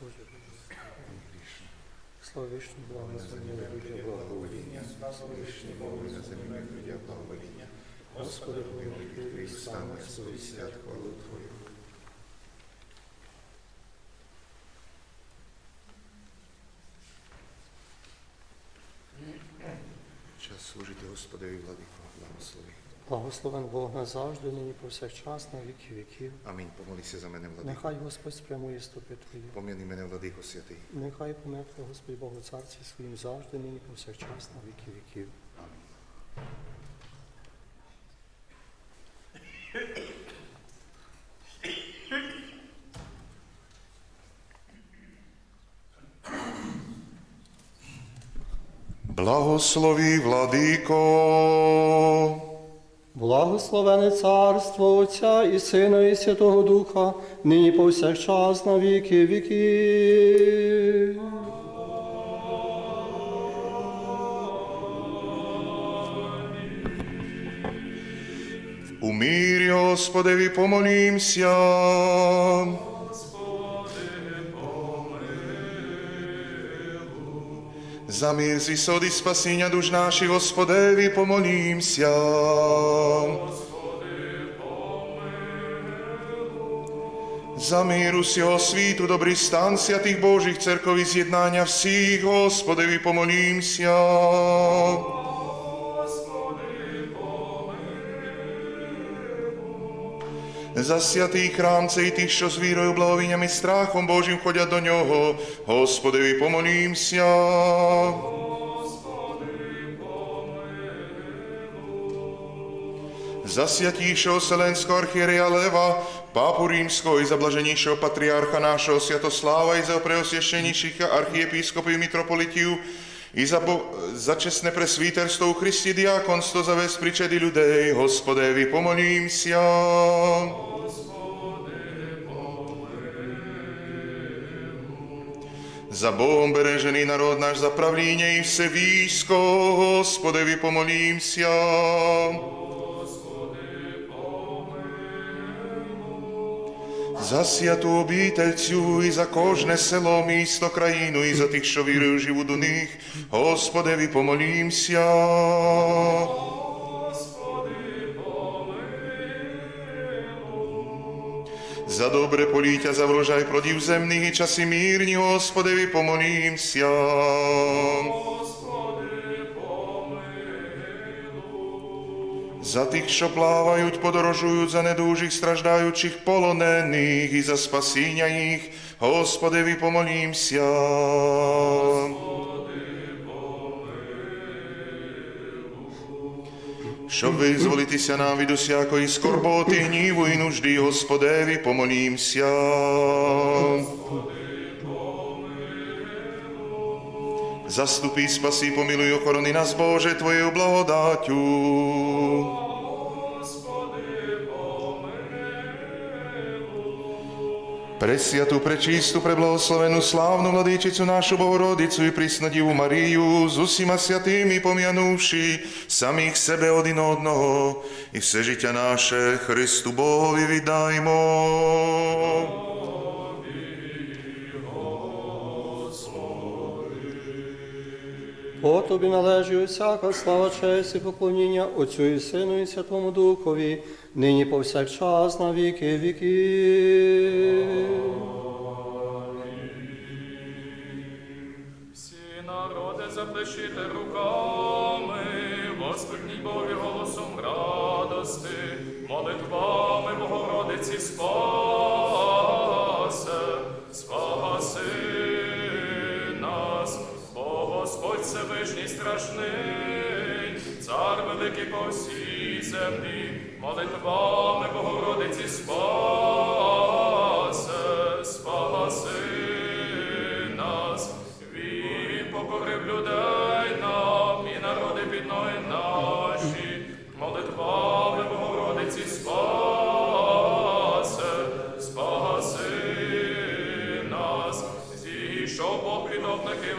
Боже, мені. Слава вічну, благо на землі, людя, благовоління, слава вічну, Богу на землі, людя, благовоління. Господи, помилуй, Твій саме, свої свят, хвалу Твою. Час служити Господові владико, благослови. Благословен Бог назавжди, нині повсякчас, на віки віків. Амінь. Помолися за мене, владико. Нехай Господь спрямує стопи Твої. Пом'яни мене, владико святий. Нехай померте Господь Богу Царці своїм завжди, нині повсякчас, на віки віків. Благослови, владико. Благословене царство Отця і Сина, і Святого Духа, нині повсякчас на віки віки. У мирі Господеві помолімся. За мир з висоти спасіння душ наших, Господеві помолімся. За мир усього світу, добрий стан святих Божих церков і з'єднання всіх, Господеві помолімся. Zasiatý chrámce i tých, čo s vírou, blahoviňami, strachom Božím chodia do ňoho. Hospodevi, pomolím sa. zasiatíšho Selenského archieria Leva, pápu rímskoho i zablaženíšho patriarcha nášho Sviatosláva i za preosviešenejších archiepiskopov i mitropolitiu, і за, за чесне пресвітерство у Христі діаконство за весь причеді людей, Господеві помолімся. За Богом бережений народ наш, за правління і все військо, Господеві помолімся. За святу обітельцю і за кожне село, місто, країну, і за тих, що вірою живуть у них, Господеві помолімся. За добре поліття, за врожай плодів земних і часи мирні, Господеві помолімся. За тих, що плавають, подорожують, за недужих, страждаючих, полонених, і за спасіння їх, Господеві помолімся. Щоб визволитися нам від усякої скорботи, гніву і нужди, Господеві помолімся. Заступи, спаси, помилуй, охорони нас, Боже, Твоєю благодаттю. Пресвяту, пречисту, преблагословену, славну владичицю нашу Богородицю і Приснодіву Марію, з усіма святими пом'янувши самих себе один одного, і все життя наше Христу Богові віддаймо. Бо тобі належить усяка слава, честь і поклоніння Отцю і Сину і Святому Духові, нині повсякчас на віки віки. Всі народи заплещите руками, воскликніть страшний, цар великий по всій землі, молитвами Богородиці спасе, спаси нас, він покорив людей нам і народи під ноги наші, молитвами Богородиці спасе, спаси нас, зійшов Бог від обники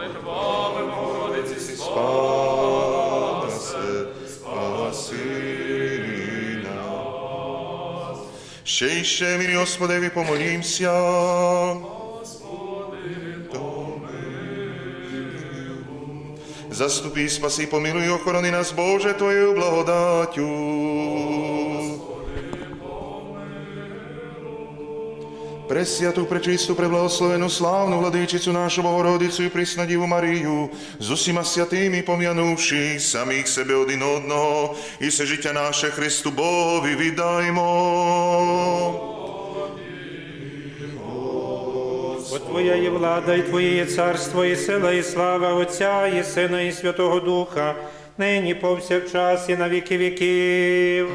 молитвами Богородиці спасе, спаси нас. Ще й ще, мірі Господеві, помолімся. Заступи, спаси, помилуй, охорони нас, Боже, Твоєю благодаттю. Пресвяту, пречисту, преблагословену, славну владичицю нашу Богородицю і Преснодіву Марію, з усіма святими пом'янувши самих себе один одного, і все життя наше Христу Богові віддаймо. Бо Твоя є влада, і Твоє є царство, і сила, і слава Отця, і Сина, і Святого Духа, нині повсякчас, і на віки віків.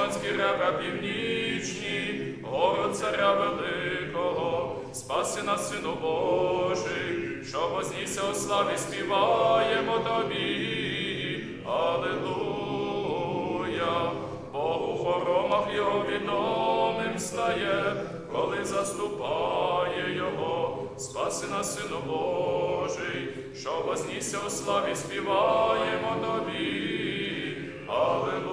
Гори Сіонські ребра північні, гору царя великого, спаси нас, Сину Божий, що вознісся у славі співаємо тобі. Аллилуйя, Бог у хоромах його відомим стає, коли заступає його, спаси нас, Сину Божий, що вознісся у славі співаємо тобі. Аллилуйя,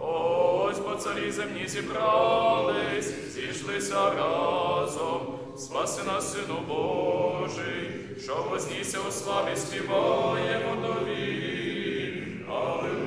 ось по царі земні зібрались, зійшлися разом, спаси нас, Сину Божий, що вознісся у славі співаємо тобі. Аллилуйя,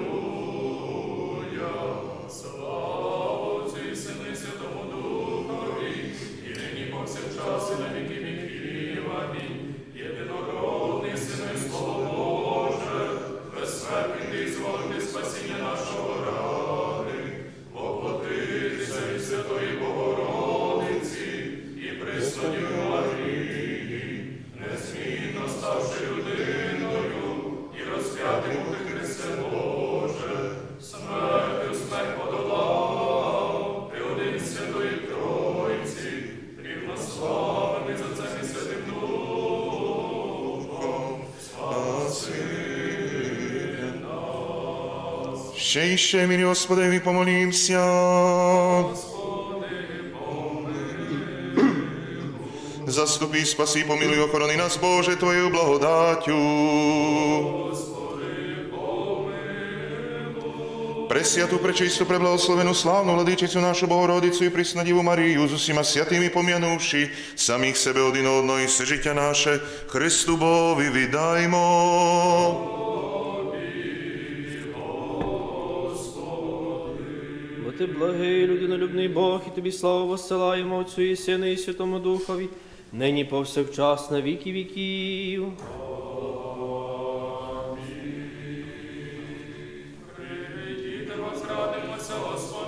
Ще й ще, мірі Господеві, помолімся. Заступи, спаси, помилуй, охорони нас, Боже, Твоєю благодаттю. Пресвяту, пречисту, преблагословену, славну владичицю нашу Богородицю і Преснодіву Марію, з усіма святими пом'янувши самих себе один одного і все життя наше, Христу Бові віддаймо. Ти благий, людинолюбний Бог, і тобі славу воссилаємо Отцю і Сину і Святому Духові, нині повсякчас на віки віків. Прийдіте, возрадимося, Господеві,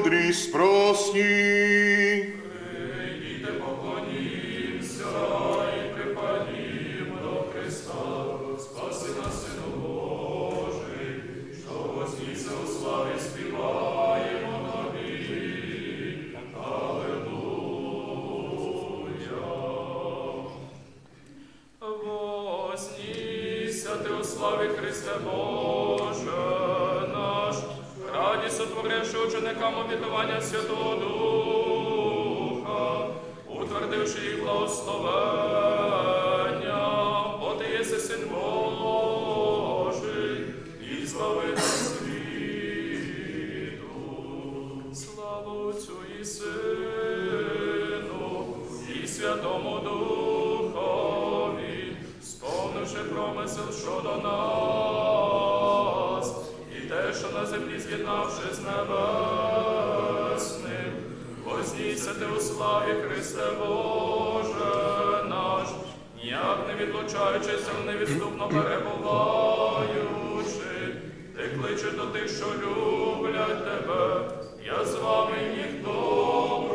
Премудрість прості. Прийдіте, поклонімся і припадімо до Христа, спаси нас, Сину Божий, що вознісся у славі співаємо тобі. Аллилуйя. Вознісся ти у славі Христе Боже ученикам обітування Святого Духа, утвердивши їх благословення. відлучаючися, невідступно перебуваючи, ти кличе до тих, що люблять тебе, я з вами ніхто.